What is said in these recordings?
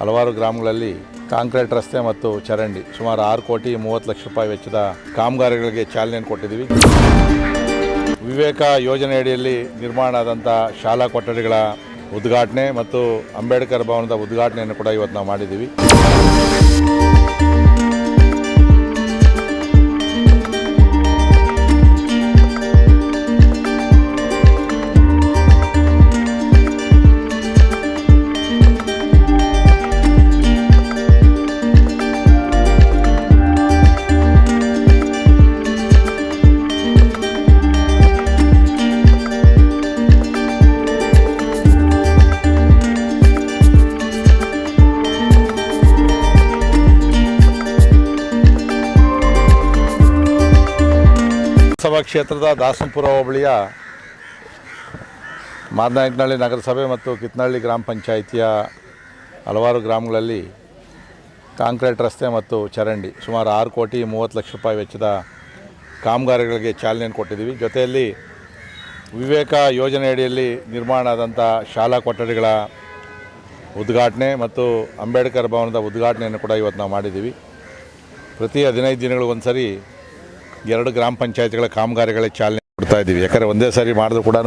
ಹಲವಾರು ಗ್ರಾಮಗಳಲ್ಲಿ ಕಾಂಕ್ರೀಟ್ ರಸ್ತೆ ಮತ್ತು ಚರಂಡಿ, ಸುಮಾರು ಆರು ಕೋಟಿ ಮೂವತ್ತು ಲಕ್ಷ ರೂಪಾಯಿ ವೆಚ್ಚದ ಕಾಮಗಾರಿಗಳಿಗೆ ಚಾಲನೆ ಕೊಟ್ಟಿದ್ದೀವಿ. ವಿವೇಕ ಯೋಜನೆ ಅಡಿಯಲ್ಲಿ ನಿರ್ಮಾಣ ಆದಂಥ ಶಾಲಾ ಕೊಠಡಿಗಳ ಉದ್ಘಾಟನೆ ಮತ್ತು ಅಂಬೇಡ್ಕರ್ ಭವನದ ಉದ್ಘಾಟನೆಯನ್ನು ಕೂಡ ಇವತ್ತು ನಾವು ಮಾಡಿದ್ದೀವಿ. ಲೋಕಸಭಾ ಕ್ಷೇತ್ರದ ದಾಸನಪುರ ಹೋಬಳಿಯ ಮಾದನಾಯಕನಹಳ್ಳಿ ನಗರಸಭೆ ಮತ್ತು ಕಿತ್ನಹಳ್ಳಿ ಗ್ರಾಮ ಪಂಚಾಯಿತಿಯ ಹಲವಾರು ಗ್ರಾಮಗಳಲ್ಲಿ ಕಾಂಕ್ರೀಟ್ ರಸ್ತೆ ಮತ್ತು ಚರಂಡಿ ಸುಮಾರು ಆರು ಕೋಟಿ ಮೂವತ್ತು ಲಕ್ಷ ರೂಪಾಯಿ ವೆಚ್ಚದ ಕಾಮಗಾರಿಗಳಿಗೆ ಚಾಲನೆಯನ್ನು ಕೊಟ್ಟಿದ್ದೀವಿ. ಜೊತೆಯಲ್ಲಿ ವಿವೇಕ ಯೋಜನೆಯಡಿಯಲ್ಲಿ ನಿರ್ಮಾಣ ಆದಂಥ ಶಾಲಾ ಕೊಠಡಿಗಳ ಉದ್ಘಾಟನೆ ಮತ್ತು ಅಂಬೇಡ್ಕರ್ ಭವನದ ಉದ್ಘಾಟನೆಯನ್ನು ಕೂಡ ಇವತ್ತು ನಾವು ಮಾಡಿದ್ದೀವಿ. ಪ್ರತಿ ಹದಿನೈದು ದಿನಗಳು ಸರಿ ಎರಡು ಗ್ರಾಮ ಪಂಚಾಯತ್ಗಳ ಕಾಮಗಾರಿಗಳಿಗೆ ಚಾಲನೆ ಕೊಡ್ತಾ ಇದ್ದೀವಿ. ಯಾಕಂದರೆ ಒಂದೇ ಸಾರಿ ಮಾಡಿದ್ರು ಕೂಡ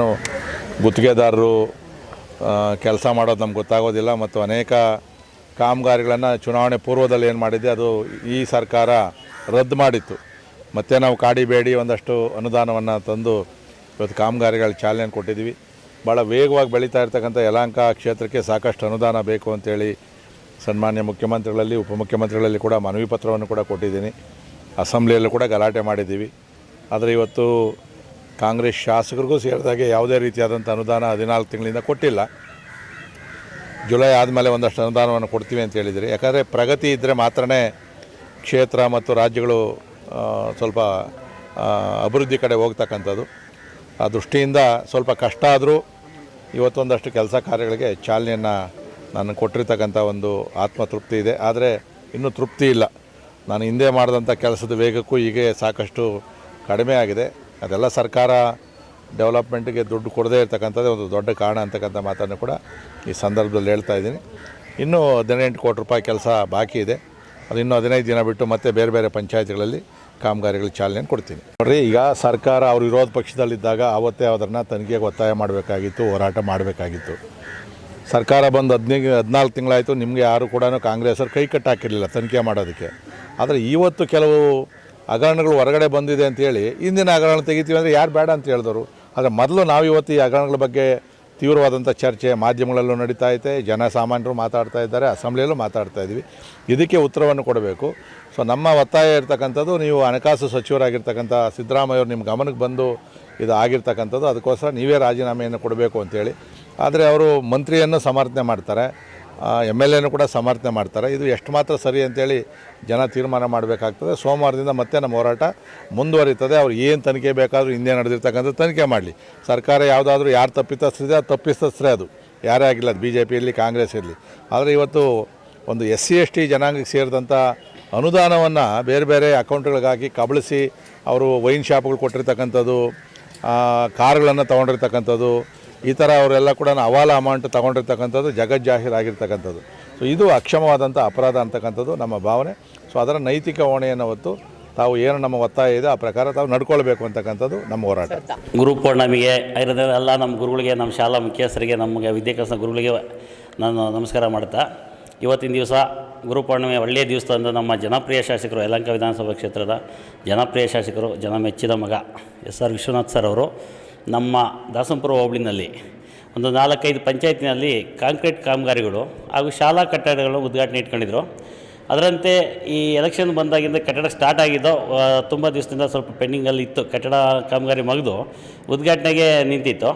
ಗುತ್ತಿಗೆದಾರರು ಕೆಲಸ ಮಾಡೋದು ನಮ್ಗೆ ಗೊತ್ತಾಗೋದಿಲ್ಲ ಮತ್ತು ಅನೇಕ ಕಾಮಗಾರಿಗಳನ್ನು ಚುನಾವಣೆ ಪೂರ್ವದಲ್ಲಿ ಏನು ಮಾಡಿದ್ದೆ, ಅದು ಈ ಸರ್ಕಾರ ರದ್ದು ಮಾಡಿತ್ತು. ಮತ್ತು ನಾವು ಕಾಡಿಬೇಡಿ ಒಂದಷ್ಟು ಅನುದಾನವನ್ನು ತಂದು ಇವತ್ತು ಕಾಮಗಾರಿಗಳ ಚಾಲನೆ ಕೊಟ್ಟಿದ್ದೀವಿ. ಭಾಳ ವೇಗವಾಗಿ ಬೆಳೀತಾ ಇರ್ತಕ್ಕಂಥ ಯಲಹಂಕ ಕ್ಷೇತ್ರಕ್ಕೆ ಸಾಕಷ್ಟು ಅನುದಾನ ಬೇಕು ಅಂತೇಳಿ ಸನ್ಮಾನ್ಯ ಮುಖ್ಯಮಂತ್ರಿಗಳಲ್ಲಿ, ಉಪಮುಖ್ಯಮಂತ್ರಿಗಳಲ್ಲಿ ಕೂಡ ಮನವಿ ಪತ್ರವನ್ನು ಕೂಡ ಕೊಟ್ಟಿದ್ದೀನಿ. ಅಸೆಂಬ್ಲಿಯಲ್ಲೂ ಕೂಡ ಗಲಾಟೆ ಮಾಡಿದ್ದೀವಿ. ಆದರೆ ಇವತ್ತು ಕಾಂಗ್ರೆಸ್ ಶಾಸಕರಿಗೂ ಸೇರಿದಾಗೆ ಯಾವುದೇ ರೀತಿಯಾದಂಥ ಅನುದಾನ ಹದಿನಾಲ್ಕು ತಿಂಗಳಿಂದ ಕೊಟ್ಟಿಲ್ಲ. ಜುಲೈ ಆದಮೇಲೆ ಒಂದಷ್ಟು ಅನುದಾನವನ್ನು ಕೊಡ್ತೀವಿ ಅಂತ ಹೇಳಿದರೆ ಯಾಕಂದರೆ ಪ್ರಗತಿ ಇದ್ದರೆ ಮಾತ್ರನೇ ಕ್ಷೇತ್ರ ಮತ್ತು ರಾಜ್ಯಗಳು ಸ್ವಲ್ಪ ಅಭಿವೃದ್ಧಿ ಕಡೆ ಹೋಗ್ತಕ್ಕಂಥದ್ದು. ಆ ದೃಷ್ಟಿಯಿಂದ ಸ್ವಲ್ಪ ಕಷ್ಟ ಆದರೂ ಇವತ್ತೊಂದಷ್ಟು ಕೆಲಸ ಕಾರ್ಯಗಳಿಗೆ ಚಾಲನೆಯನ್ನು ನಾನು ಕೊಟ್ಟಿರ್ತಕ್ಕಂಥ ಒಂದು ಆತ್ಮತೃಪ್ತಿ ಇದೆ. ಆದರೆ ಇನ್ನೂ ತೃಪ್ತಿ ಇಲ್ಲ. ನಾನು ಹಿಂದೆ ಮಾಡಿದಂಥ ಕೆಲಸದ ವೇಗಕ್ಕೂ ಈಗ ಸಾಕಷ್ಟು ಕಡಿಮೆ ಆಗಿದೆ. ಅದೆಲ್ಲ ಸರ್ಕಾರ ಡೆವಲಪ್ಮೆಂಟ್ಗೆ ದುಡ್ಡು ಕೊಡದೇ ಇರ್ತಕ್ಕಂಥದ್ದೇ ಒಂದು ದೊಡ್ಡ ಕಾರಣ ಅಂತಕ್ಕಂಥ ಮಾತನ್ನು ಕೂಡ ಈ ಸಂದರ್ಭದಲ್ಲಿ ಹೇಳ್ತಾ ಇದ್ದೀನಿ. ಇನ್ನೂ ಹದಿನೆಂಟು ಕೋಟಿ ರೂಪಾಯಿ ಕೆಲಸ ಬಾಕಿ ಇದೆ. ಅದು ಇನ್ನೂ ಹದಿನೈದು ದಿನ ಬಿಟ್ಟು ಮತ್ತೆ ಬೇರೆ ಬೇರೆ ಪಂಚಾಯತ್ಗಳಲ್ಲಿ ಕಾಮಗಾರಿಗಳಿಗೆ ಚಾಲನೆ ಕೊಡ್ತೀನಿ. ನೋಡ್ರಿ, ಈಗ ಸರ್ಕಾರ ಅವರು ವಿರೋಧ ಪಕ್ಷದಲ್ಲಿದ್ದಾಗ ಆವತ್ತೇ ಅದನ್ನು ತನಿಖೆಗೆ ಒತ್ತಾಯ ಮಾಡಬೇಕಾಗಿತ್ತು, ಹೋರಾಟ ಮಾಡಬೇಕಾಗಿತ್ತು. ಸರ್ಕಾರ ಬಂದು ಹದಿನೈದು, ಹದಿನಾಲ್ಕು ತಿಂಗಳಾಯಿತು, ನಿಮಗೆ ಯಾರು ಕೂಡ ಕಾಂಗ್ರೆಸ್ಸರು ಕೈ ಕಟ್ಟಾಕಿರಲಿಲ್ಲ ತನಿಖೆ ಮಾಡೋದಕ್ಕೆ. ಆದರೆ ಇವತ್ತು ಕೆಲವು ಹಗರಣಗಳು ಹೊರಗಡೆ ಬಂದಿದೆ ಅಂತೇಳಿ ಇಂದಿನ ಹಗರಣ ತೆಗಿತೀವಿ ಅಂದರೆ ಯಾರು ಬೇಡ ಅಂತ ಹೇಳಿದವರು ಆದರೆ ಮೊದಲು ನಾವು ಇವತ್ತು ಈ ಹಗರಣಗಳ ಬಗ್ಗೆ ತೀವ್ರವಾದಂಥ ಚರ್ಚೆ ಮಾಧ್ಯಮಗಳಲ್ಲೂ ನಡೀತಾ ಐತೆ, ಜನಸಾಮಾನ್ಯರು ಮಾತಾಡ್ತಾ ಇದ್ದಾರೆ, ಅಸೆಂಬ್ಲಿಯಲ್ಲೂ ಮಾತಾಡ್ತಾ ಇದ್ದೀವಿ ಇದಕ್ಕೆ ಉತ್ತರವನ್ನು ಕೊಡಬೇಕು. ಸೊ ನಮ್ಮ ಒತ್ತಾಯ ಇರ್ತಕ್ಕಂಥದ್ದು ನೀವು ಹಣಕಾಸು ಸಚಿವರಾಗಿರ್ತಕ್ಕಂಥ ಸಿದ್ದರಾಮಯ್ಯವ್ರು ನಿಮ್ಮ ಗಮನಕ್ಕೆ ಬಂದು ಇದು ಆಗಿರ್ತಕ್ಕಂಥದ್ದು, ಅದಕ್ಕೋಸ್ಕರ ನೀವೇ ರಾಜೀನಾಮೆಯನ್ನು ಕೊಡಬೇಕು ಅಂತೇಳಿ ಆದರೆ ಅವರು ಮಂತ್ರಿಯನ್ನು ಸಮರ್ಥನೆ ಮಾಡ್ತಾರೆ. ಎಂ ಎಲ್ ಎನೂ ಕೂಡ ಸಮರ್ಥನೆ ಮಾಡ್ತಾರೆ. ಇದು ಎಷ್ಟು ಮಾತ್ರ ಸರಿ ಅಂತೇಳಿ ಜನ ತೀರ್ಮಾನ ಮಾಡಬೇಕಾಗ್ತದೆ. ಸೋಮವಾರದಿಂದ ಮತ್ತೆ ನಮ್ಮ ಹೋರಾಟ ಮುಂದುವರಿತದೆ. ಅವ್ರು ಏನು ತನಿಖೆ ಬೇಕಾದರೂ ಹಿಂದೆ ನಡೆದಿರ್ತಕ್ಕಂಥ ತನಿಖೆ ಮಾಡಲಿ. ಸರ್ಕಾರ ಯಾವುದಾದ್ರೂ ಯಾರು ತಪ್ಪಿತಸ್ಥರಿದೆ ಅದು ತಪ್ಪಿತಸ್ಥರೇ ಅದು. ಯಾರೇ ಆಗಿಲ್ಲ ಬಿ ಜೆ ಪಿ ಇರಲಿ, ಕಾಂಗ್ರೆಸ್ ಇರಲಿ. ಆದರೆ ಇವತ್ತು ಒಂದು ಎಸ್ ಸಿ ಎಸ್ ಟಿ ಜನಾಂಗಕ್ಕೆ ಸೇರಿದಂಥ ಅನುದಾನವನ್ನು ಬೇರೆ ಬೇರೆ ಅಕೌಂಟ್ಗಳಿಗಾಗಿ ಕಬಳಿಸಿ ಅವರು ವೈನ್ ಶಾಪ್ಗಳು ಕೊಟ್ಟಿರ್ತಕ್ಕಂಥದ್ದು ಕಾರುಗಳನ್ನು ತೊಗೊಂಡಿರ್ತಕ್ಕಂಥದ್ದು ಈ ಥರ ಅವರೆಲ್ಲ ಕೂಡ ಅವಾಲ ಅಮೌಂಟ್ ತೊಗೊಂಡಿರ್ತಕ್ಕಂಥದ್ದು ಜಗಜ್ಜಾಹೀರಾಗಿರ್ತಕ್ಕಂಥದ್ದು ಸೊ ಇದು ಅಕ್ಷಮವಾದಂಥ ಅಪರಾಧ ಅಂತಕ್ಕಂಥದ್ದು ನಮ್ಮ ಭಾವನೆ. ಸೊ ಅದರ ನೈತಿಕ ಹೊಣೆಯನ್ನು ಹೊತ್ತು ತಾವು ಏನು ನಮ್ಮ ಒತ್ತಾಯ ಇದೆ ಆ ಪ್ರಕಾರ ತಾವು ನಡ್ಕೊಳ್ಬೇಕು ಅಂತಕ್ಕಂಥದ್ದು ನಮ್ಮ ಹೋರಾಟ. ಗುರು ಪೌರ್ಣಮಿಗೆ ಎಲ್ಲ ನಮ್ಮ ಗುರುಗಳಿಗೆ, ನಮ್ಮ ಶಾಲಾ ಮುಖ್ಯಸ್ಥರಿಗೆ, ನಮಗೆ ವಿದ್ಯಾಭ್ಯಾಸ ಗುರುಗಳಿಗೆ ನಾನು ನಮಸ್ಕಾರ ಮಾಡ್ತಾ. ಇವತ್ತಿನ ದಿವಸ ಗುರು ಪೌರ್ಣಿಮೆ ಒಳ್ಳೆಯ ದಿವಸದಂದು ನಮ್ಮ ಜನಪ್ರಿಯ ಶಾಸಕರು ಯಲಂಕ ವಿಧಾನಸಭಾ ಕ್ಷೇತ್ರದ ಜನಪ್ರಿಯ ಶಾಸಕರು, ಜನ ಮೆಚ್ಚಿದ ಮಗ ಎಸ್ ಆರ್ ವಿಶ್ವನಾಥ್ ಸರ್ ಅವರು ನಮ್ಮ ದಾಸಂಪುರ ಹೋಬಳಿನಲ್ಲಿ ಒಂದು ನಾಲ್ಕೈದು ಪಂಚಾಯತಿನಲ್ಲಿ ಕಾಂಕ್ರೀಟ್ ಕಾಮಗಾರಿಗಳು ಹಾಗೂ ಶಾಲಾ ಕಟ್ಟಡಗಳು ಉದ್ಘಾಟನೆ ಇಟ್ಕೊಂಡಿದ್ರು. ಅದರಂತೆ ಈ ಎಲೆಕ್ಷನ್ ಬಂದಾಗಿಂದ ಕಟ್ಟಡ ಸ್ಟಾರ್ಟ್ ಆಗಿದ್ದು ತುಂಬ ದಿವಸದಿಂದ ಸ್ವಲ್ಪ ಪೆಂಡಿಂಗಲ್ಲಿ ಇತ್ತು. ಕಟ್ಟಡ ಕಾಮಗಾರಿ ಮುಗಿದು ಉದ್ಘಾಟನೆಗೆ ನಿಂತಿತ್ತು.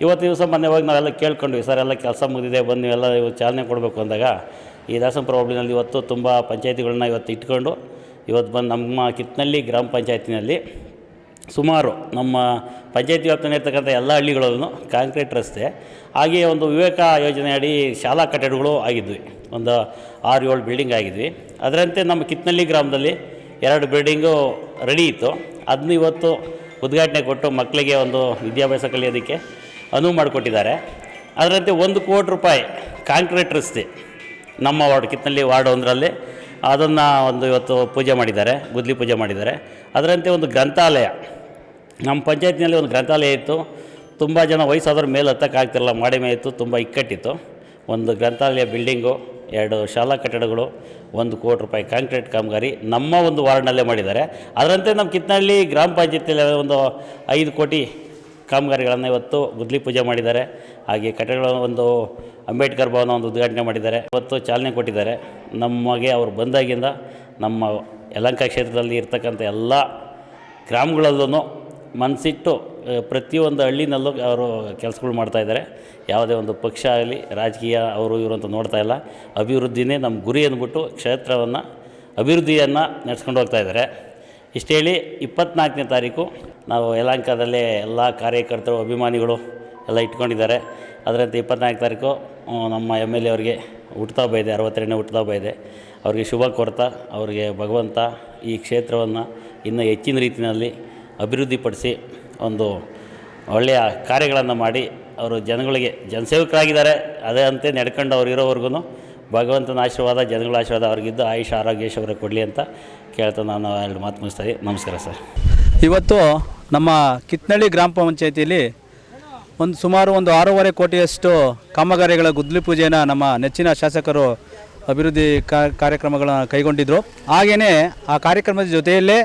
ಇವತ್ತು ದಿವಸ ಮೊನ್ನೆ ಹೋಗಿ ನಾವೆಲ್ಲ ಕೇಳ್ಕೊಂಡ್ವಿ, ಸರ್, ಎಲ್ಲ ಕೆಲಸ ಮುಗಿದಿದೆ, ಬಂದು ನೀವೆಲ್ಲ ಇವತ್ತು ಚಾಲನೆ ಕೊಡಬೇಕು ಅಂದಾಗ, ಈ ದಾಸಂಪುರ ಹೋಬಳಿನಲ್ಲಿ ಇವತ್ತು ತುಂಬ ಪಂಚಾಯತಿಗಳನ್ನ ಇವತ್ತು ಇಟ್ಕೊಂಡು, ಇವತ್ತು ಬಂದು ನಮ್ಮ ಕಿತ್ನಳ್ಳಿ ಗ್ರಾಮ ಪಂಚಾಯತಿನಲ್ಲಿ ಸುಮಾರು ನಮ್ಮ ಪಂಚಾಯತಿ ವ್ಯಾಪ್ತಿಯಲ್ಲಿ ಇರ್ತಕ್ಕಂಥ ಎಲ್ಲ ಹಳ್ಳಿಗಳಲ್ಲೂ ಕಾಂಕ್ರೀಟ್ ರಸ್ತೆ, ಹಾಗೆಯೇ ಒಂದು ವಿವೇಕ ಯೋಜನೆ ಅಡಿ ಶಾಲಾ ಕಟ್ಟಡಗಳು ಆಗಿದ್ವಿ. ಒಂದು ಆರು ಏಳು ಬಿಲ್ಡಿಂಗ್ ಆಗಿದ್ವಿ. ಅದರಂತೆ ನಮ್ಮ ಕಿತ್ನಳ್ಳಿ ಗ್ರಾಮದಲ್ಲಿ ಎರಡು ಬಿಲ್ಡಿಂಗು ರೆಡಿ ಇತ್ತು. ಅದನ್ನ ಇವತ್ತು ಉದ್ಘಾಟನೆ ಕೊಟ್ಟು ಮಕ್ಕಳಿಗೆ ಒಂದು ವಿದ್ಯಾಭ್ಯಾಸ ಕಲಿಯೋದಕ್ಕೆ ಅನುವು ಮಾಡಿಕೊಟ್ಟಿದ್ದಾರೆ. ಅದರಂತೆ ಒಂದು ಕೋಟಿ ರೂಪಾಯಿ ಕಾಂಕ್ರೀಟ್ ರಸ್ತೆ ನಮ್ಮ ವಾರ್ಡ್, ಕಿತ್ನಳ್ಳಿ ವಾರ್ಡ್ ಒಂದರಲ್ಲಿ ಅದನ್ನು ಒಂದು ಇವತ್ತು ಪೂಜೆ ಮಾಡಿದ್ದಾರೆ, ಗುದ್ಲಿ ಪೂಜೆ ಮಾಡಿದ್ದಾರೆ. ಅದರಂತೆ ಒಂದು ಗ್ರಂಥಾಲಯ. ನಮ್ಮ ಪಂಚಾಯತ್ನಲ್ಲಿ ಒಂದು ಗ್ರಂಥಾಲಯ ಇತ್ತು. ತುಂಬ ಜನ ವಯಸ್ಸಾದ್ರ ಮೇಲೆ ಹತ್ತಕ್ಕಾಗ್ತಿರಲ್ಲ ಮಾಡಿ ಮೇಲೆ ಇತ್ತು, ತುಂಬ ಇಕ್ಕಟ್ಟಿತ್ತು. ಒಂದು ಗ್ರಂಥಾಲಯ ಬಿಲ್ಡಿಂಗು, ಎರಡು ಶಾಲಾ ಕಟ್ಟಡಗಳು, ಒಂದು ಕೋಟಿ ರೂಪಾಯಿ ಕಾಂಕ್ರೀಟ್ ಕಾಮಗಾರಿ ನಮ್ಮ ಒಂದು ವಾರ್ಡ್ನಲ್ಲೇ ಮಾಡಿದ್ದಾರೆ. ಅದರಂತೆ ನಮ್ಮ ಕಿತ್ನಹಳ್ಳಿ ಗ್ರಾಮ ಪಂಚಾಯತಿಯಲ್ಲಿ ಒಂದು ಐದು ಕೋಟಿ ಕಾಮಗಾರಿಗಳನ್ನು ಇವತ್ತು ಗುದ್ಲಿ ಪೂಜೆ ಮಾಡಿದ್ದಾರೆ. ಹಾಗೆ ಕಟ್ಟಡಗಳನ್ನು ಒಂದು ಅಂಬೇಡ್ಕರ್ ಭವನ ಒಂದು ಉದ್ಘಾಟನೆ ಮಾಡಿದ್ದಾರೆ. ಇವತ್ತು ಚಾಲನೆ ಕೊಟ್ಟಿದ್ದಾರೆ. ನಮಗೆ ಅವರು ಬಂದಾಗಿಂದ ನಮ್ಮ ಯಲಹಂಕ ಕ್ಷೇತ್ರದಲ್ಲಿ ಇರ್ತಕ್ಕಂಥ ಎಲ್ಲ ಗ್ರಾಮಗಳಲ್ಲೂ ಮನಸ್ಸಿಟ್ಟು ಪ್ರತಿಯೊಂದು ಹಳ್ಳಿನಲ್ಲೂ ಅವರು ಕೆಲಸಗಳು ಮಾಡ್ತಾಯಿದ್ದಾರೆ ಯಾವುದೇ ಒಂದು ಪಕ್ಷ ಆಗಲಿ, ರಾಜಕೀಯ ಅವರು ಇವರು ಅಂತ ನೋಡ್ತಾ ಇಲ್ಲ. ಅಭಿವೃದ್ಧಿನೇ ನಮ್ಮ ಗುರಿ ಅಂದ್ಬಿಟ್ಟು ಕ್ಷೇತ್ರವನ್ನು, ಅಭಿವೃದ್ಧಿಯನ್ನು ನಡೆಸ್ಕೊಂಡು ಹೋಗ್ತಾ ಇದ್ದಾರೆ. ಇಷ್ಟು ಹೇಳಿ, ಇಪ್ಪತ್ನಾಲ್ಕನೇ ತಾರೀಕು ನಾವು ಯಲಹಂಕದಲ್ಲೇ ಎಲ್ಲ ಕಾರ್ಯಕರ್ತರು, ಅಭಿಮಾನಿಗಳು ಎಲ್ಲ ಇಟ್ಕೊಂಡಿದ್ದಾರೆ. ಅದರಂತೆ ಇಪ್ಪತ್ನಾಲ್ಕು ತಾರೀಕು ನಮ್ಮ ಎಂ ಎಲ್ ಎ ಅವರಿಗೆ ಹುಟ್ಟುಹಬ್ಬ ಬೈದೆ ಅರವತ್ತೆರಡನೇ ಹುಟ್ಟುತ್ತಾ ಇದೆ ಅವರಿಗೆ ಶುಭ ಕೊರ್ತಾ, ಅವರಿಗೆ ಭಗವಂತ ಈ ಕ್ಷೇತ್ರವನ್ನು ಇನ್ನೂ ಹೆಚ್ಚಿನ ರೀತಿಯಲ್ಲಿ ಅಭಿವೃದ್ಧಿಪಡಿಸಿ ಒಂದು ಒಳ್ಳೆಯ ಕಾರ್ಯಗಳನ್ನು ಮಾಡಿ ಅವರು ಜನಗಳಿಗೆ, ಜನಸೇವಕರಾಗಿದ್ದಾರೆ. ಅದೇ ಅಂತೆ ನಡ್ಕೊಂಡು ಅವ್ರು ಇರೋವರೆಗೂ ಭಗವಂತನ ಆಶೀರ್ವಾದ, ಜನಗಳ ಆಶೀರ್ವಾದ ಅವ್ರಿಗಿದ್ದು ಆಯುಷ, ಆರೋಗ್ಯ ಆರೋಗ್ಯೇಶ್ವರ ಕೊಡಲಿ ಅಂತ ಕೇಳ್ತಾ ನಾನು ಎರಡು ಮಾತು ಮುಗಿಸ್ತಾ. ನಮಸ್ಕಾರ ಸರ್. ಇವತ್ತು ನಮ್ಮ ಕಿತ್ನಳ್ಳಿ ಗ್ರಾಮ ಪಂಚಾಯತಿಯಲ್ಲಿ ಒಂದು ಸುಮಾರು ಒಂದು ಆರೂವರೆ ಕೋಟಿಯಷ್ಟು ಕಾಮಗಾರಿಗಳ ಗುದ್ಲಿ ಪೂಜೆಯನ್ನು ನಮ್ಮ ನೆಚ್ಚಿನ ಶಾಸಕರು ಅಭಿವೃದ್ಧಿ ಕಾರ್ಯಕ್ರಮಗಳನ್ನು ಕೈಗೊಂಡಿದ್ದರು ಹಾಗೆಯೇ ಆ ಕಾರ್ಯಕ್ರಮದ ಜೊತೆಯಲ್ಲೇ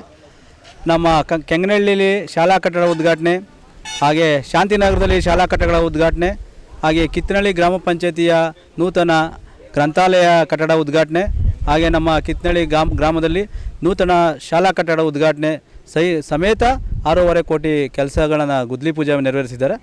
ನಮ್ಮ ಕೆಂಗನಹಳ್ಳಿಲಿ ಶಾಲಾ ಕಟ್ಟಡ ಉದ್ಘಾಟನೆ, ಹಾಗೆ ಶಾಂತಿನಗರದಲ್ಲಿ ಶಾಲಾ ಕಟ್ಟಡಗಳ ಉದ್ಘಾಟನೆ, ಹಾಗೆ ಕಿತ್ತನಹಳ್ಳಿ ಗ್ರಾಮ ಪಂಚಾಯತಿಯ ನೂತನ ಗ್ರಂಥಾಲಯ ಕಟ್ಟಡ ಉದ್ಘಾಟನೆ, ಹಾಗೆ ನಮ್ಮ ಕಿತ್ತನಹಳ್ಳಿ ಗ್ರಾಮ, ಗ್ರಾಮದಲ್ಲಿ ನೂತನ ಶಾಲಾ ಕಟ್ಟಡ ಉದ್ಘಾಟನೆ ಸಹಿ ಸಮೇತ ಆರೂವರೆ ಕೋಟಿ ಕೆಲಸಗಳನ್ನು ಗುದ್ಲಿ ಪೂಜೆ ನೆರವೇರಿಸಿದ್ದಾರೆ.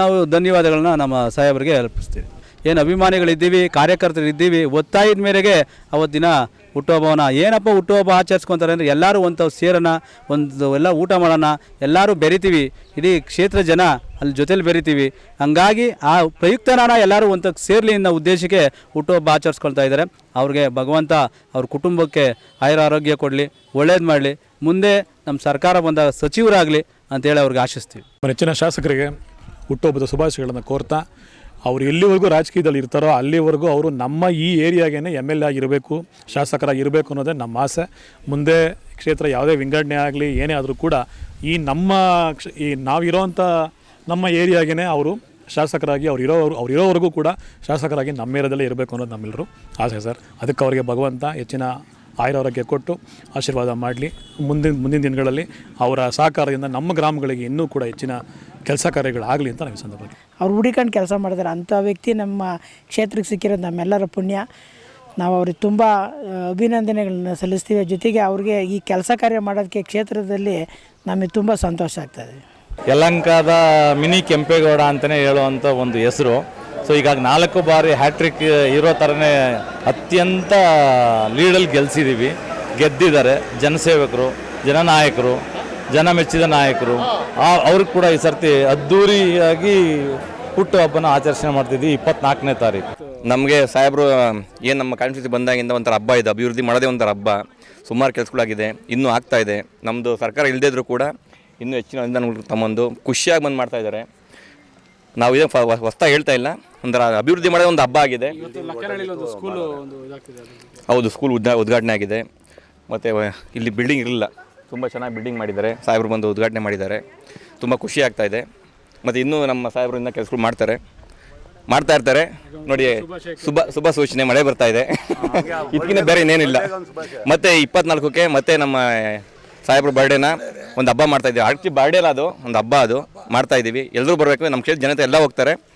ನಾವು ಧನ್ಯವಾದಗಳನ್ನ ನಮ್ಮ ಸಾಹೇಬರಿಗೆ ಅರ್ಪಿಸ್ತೀವಿ. ಏನು ಅಭಿಮಾನಿಗಳಿದ್ದೀವಿ ಕಾರ್ಯಕರ್ತರು ಇದ್ದೀವಿ ಒತ್ತಾಯದ ಮೇರೆಗೆ ಅವತ್ತಿನ ಹುಟ್ಟುಹಬ್ಬವನ್ನ ಏನಪ್ಪ ಹುಟ್ಟುಹಬ್ಬ ಆಚರಿಸ್ಕೊತಾರೆ ಅಂದರೆ ಎಲ್ಲರೂ ಒಂದು ಸೇರೋಣ, ಒಂದು ಎಲ್ಲ ಊಟ ಮಾಡೋಣ, ಎಲ್ಲರೂ ಬೆರಿತೀವಿ, ಇಡೀ ಕ್ಷೇತ್ರ ಜನ ಅಲ್ಲಿ ಜೊತೆಲಿ ಬೆರಿತೀವಿ. ಹಂಗಾಗಿ ಆ ಪ್ರಯುಕ್ತನ ಎಲ್ಲರೂ ಒಂದು ಸೇರಲಿ ಅನ್ನೋ ಉದ್ದೇಶಕ್ಕೆ ಹುಟ್ಟುಹಬ್ಬ ಆಚರಿಸ್ಕೊಳ್ತಾ ಇದ್ದಾರೆ. ಅವ್ರಿಗೆ ಭಗವಂತ ಅವ್ರ ಕುಟುಂಬಕ್ಕೆ ಆಯುರ ಆರೋಗ್ಯ ಕೊಡಲಿ, ಒಳ್ಳೇದು ಮಾಡಲಿ. ಮುಂದೆ ನಮ್ಮ ಸರ್ಕಾರ ಬಂದ ಸಚಿವರಾಗಲಿ ಅಂತೇಳಿ ಅವ್ರಿಗೆ ಆಶಿಸ್ತೀವಿ. ನೆಚ್ಚಿನ ಶಾಸಕರಿಗೆ ಹುಟ್ಟುಹಬ್ಬದ ಶುಭಾಶಯಗಳನ್ನು ಕೋರ್ತಾ, ಅವ್ರು ಎಲ್ಲಿವರೆಗೂ ರಾಜಕೀಯದಲ್ಲಿ ಇರ್ತಾರೋ ಅಲ್ಲಿವರೆಗೂ ಅವರು ನಮ್ಮ ಈ ಏರಿಯಾಗೇನೆ ಎಂ ಎಲ್ ಎ ಆಗಿರಬೇಕು, ಶಾಸಕರಾಗಿರಬೇಕು ಅನ್ನೋದೇ ನಮ್ಮ ಆಸೆ. ಮುಂದೆ ಕ್ಷೇತ್ರ ಯಾವುದೇ ವಿಂಗಡಣೆ ಆಗಲಿ, ಏನೇ ಆದರೂ ಕೂಡ ಈ ನಮ್ಮ ಕ್ಷ, ಈ ನಾವಿರೋವಂಥ ನಮ್ಮ ಏರಿಯಾಗೇ ಅವರು ಶಾಸಕರಾಗಿ, ಅವ್ರು ಇರೋ, ಅವ್ರು ಇರೋವರೆಗೂ ಕೂಡ ಶಾಸಕರಾಗಿ ನಮ್ಮ ಏರಿಯಾದಲ್ಲೇ ಇರಬೇಕು ಅನ್ನೋದು ನಮ್ಮೆಲ್ಲರೂ ಆಸೆ ಸರ್. ಅದಕ್ಕೆ ಅವರಿಗೆ ಭಗವಂತ ಹೆಚ್ಚಿನ ಆಯುರಾರೋಗ್ಯ ಕೊಟ್ಟು ಆಶೀರ್ವಾದ ಮಾಡಲಿ. ಮುಂದಿನ ಮುಂದಿನ ದಿನಗಳಲ್ಲಿ ಅವರ ಸಹಕಾರದಿಂದ ನಮ್ಮ ಗ್ರಾಮಗಳಿಗೆ ಇನ್ನೂ ಕೂಡ ಹೆಚ್ಚಿನ ಕೆಲಸ ಕಾರ್ಯಗಳಾಗಲಿ ಅಂತ ನಾವು ಸಂದರ್ಭ ಸಂದರ್ಭದಲ್ಲಿ ಅವ್ರು ಹುಡಿಕೊಂಡು ಕೆಲಸ ಮಾಡಿದ್ರೆ. ಅಂಥ ವ್ಯಕ್ತಿ ನಮ್ಮ ಕ್ಷೇತ್ರಕ್ಕೆ ಸಿಕ್ಕಿರೋದು ನಮ್ಮೆಲ್ಲರ ಪುಣ್ಯ. ನಾವು ಅವ್ರಿಗೆ ತುಂಬ ಅಭಿನಂದನೆಗಳನ್ನ ಸಲ್ಲಿಸ್ತೀವಿ. ಜೊತೆಗೆ ಅವ್ರಿಗೆ ಈ ಕೆಲಸ ಕಾರ್ಯ ಮಾಡೋದಕ್ಕೆ ಕ್ಷೇತ್ರದಲ್ಲಿ ನಮಗೆ ತುಂಬ ಸಂತೋಷ ಆಗ್ತದೆ. ಯಲಂಕಾದ ಮಿನಿ ಕೆಂಪೇಗೌಡ ಅಂತಲೇ ಹೇಳುವಂಥ ಒಂದು ಹೆಸರು. ಸೊ ಈಗ ನಾಲ್ಕು ಬಾರಿ ಹ್ಯಾಟ್ರಿಕ್ ಇರೋ ಥರನೇ ಅತ್ಯಂತ ಲೀಡಲ್ಲಿ ಗೆಲ್ಸಿದ್ದೀವಿ ಗೆದ್ದಿದ್ದಾರೆ. ಜನಸೇವಕರು ಜನನಾಯಕರು. ಜನ ಮೆಚ್ಚಿದ ನಾಯಕರು. ಆ- ಅವ್ರಿಗೆ ಕೂಡ ಈ ಸರ್ತಿ ಅದ್ಧೂರಿಯಾಗಿ ಹುಟ್ಟುಹಬ್ಬನ ಆಚರಣೆ ಮಾಡ್ತಿದ್ವಿ ಇಪ್ಪತ್ನಾಲ್ಕನೇ ತಾರೀಕು. ನಮಗೆ ಸಾಹೇಬರು ಏನು ನಮ್ಮ ಕಾನ್ಸ್ಟಿಟ್ಯೂನ್ಸಿ ಬಂದಾಗಿಂದ ಒಂಥರ ಹಬ್ಬ ಇದೆ. ಅಭಿವೃದ್ಧಿ ಮಾಡೋದೇ ಒಂಥರ ಹಬ್ಬ. ಸುಮಾರು ಕೆಲಸಗಳಾಗಿದೆ ಇನ್ನೂ ಆಗ್ತಾ ಇದೆ. ನಮ್ಮದು ಸರ್ಕಾರ ಇಲ್ಲದೇ ಇದ್ರೂ ಕೂಡ ಇನ್ನೂ ಹೆಚ್ಚಿನ ಅನುದಾನಗಳು ತಮ್ಮೊಂದು ಖುಷಿಯಾಗಿ ಬಂದು ಮಾಡ್ತಾ ಇದ್ದಾರೆ ನಾವು ಇದೇ ಹೊಸ್ತಾ ಹೇಳ್ತಾ ಇಲ್ಲ. ಒಂಥರ ಅಭಿವೃದ್ಧಿ ಮಾಡೋದೇ ಒಂದು ಹಬ್ಬ ಆಗಿದೆ. ಹೌದು ಸ್ಕೂಲ್ ಉದ್ಘಾ ಉದ್ಘಾಟನೆ ಆಗಿದೆ. ಮತ್ತು ಇಲ್ಲಿ ಬಿಲ್ಡಿಂಗ್ ಇರಲಿಲ್ಲ. ತುಂಬ ಚೆನ್ನಾಗಿ ಬಿಲ್ಡಿಂಗ್ ಮಾಡಿದ್ದಾರೆ. ಸಾಹೇಬರು ಬಂದು ಉದ್ಘಾಟನೆ ಮಾಡಿದ್ದಾರೆ. ತುಂಬ ಖುಷಿ ಆಗ್ತಾ ಇದೆ. ಮತ್ತು ಇನ್ನೂ ನಮ್ಮ ಸಾಹೇಬರು ಇನ್ನೂ ಕೆಲಸಗಳು ಮಾಡ್ತಾರೆ. ಮಾಡ್ತಾ ಇರ್ತಾರೆ. ನೋಡಿ, ಶುಭ ಶುಭ ಸೂಚನೆ, ಮಳೆ ಬರ್ತಾ ಇದೆ. ಇದಕ್ಕಿಂತ ಬೇರೆ ಇನ್ನೇನಿಲ್ಲ. ಮತ್ತೆ ಇಪ್ಪತ್ನಾಲ್ಕಕ್ಕೆ ಮತ್ತೆ ನಮ್ಮ ಸಾಹೇಬ್ರ ಬರ್ಡೇನ ಒಂದು ಹಬ್ಬ ಮಾಡ್ತಾ ಇದ್ದೀವಿ. ಆಕ್ಚುಲಿ ಬರ್ಡೇ ಅಲ್ಲ ಅದು, ಒಂದು ಹಬ್ಬ ಅದು. ಮಾಡ್ತಾ ಇದ್ದೀವಿ. ಎಲ್ಲರೂ ಬರಬೇಕು. ನಮ್ಮ ಕ್ಷೇತ್ರ ಜನತೆ ಎಲ್ಲ ಹೋಗ್ತಾರೆ.